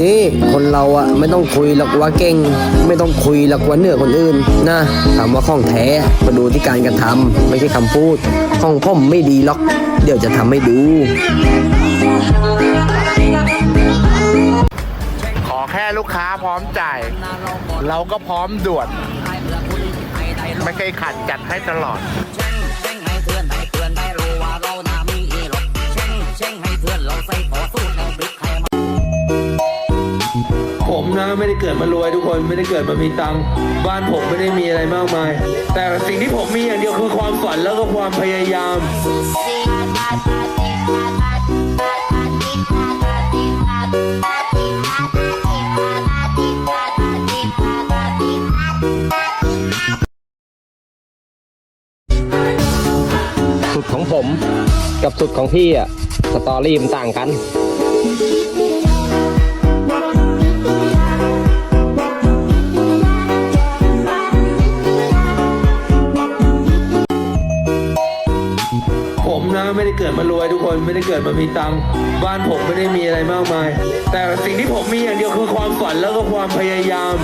นี่คนเราอะไม่ต้องคุยหรอกว่าเก่ง ไม่ต้องคุยหรอกว่าเหนือคนอื่นนะถามว่าข้องแท้มาดูที่การกระทำไม่ใช่คำพูดข้องพ่อมไม่ดีหรอก เดี๋ยวจะทำให้ดูขอแค่ลูกค้าพร้อมจ่าย เราก็พร้อมด่วน ไม่เคยขัดจัดให้ตลอด นะไม่ได้เกิดมารวยทุกคนไม่ได้เกิดมามีตังค์บ้านผมไม่ได้มีอะไรมากมาย แต่สิ่งที่ผมมีอย่างเดียวคือความฝันแล้วก็ความพยายาม สุดของผมกับสุดของพี่อะสตอรี่มันต่างกัน ผมนะไม่ได้เกิดมารวยทุกคนไม่ได้เกิดมามีตังค์บ้านผมไม่ได้มีอะไรมากมาย แต่สิ่งที่ผมมีอย่างเดียวคือความฝันแล้วก็ความพยายาม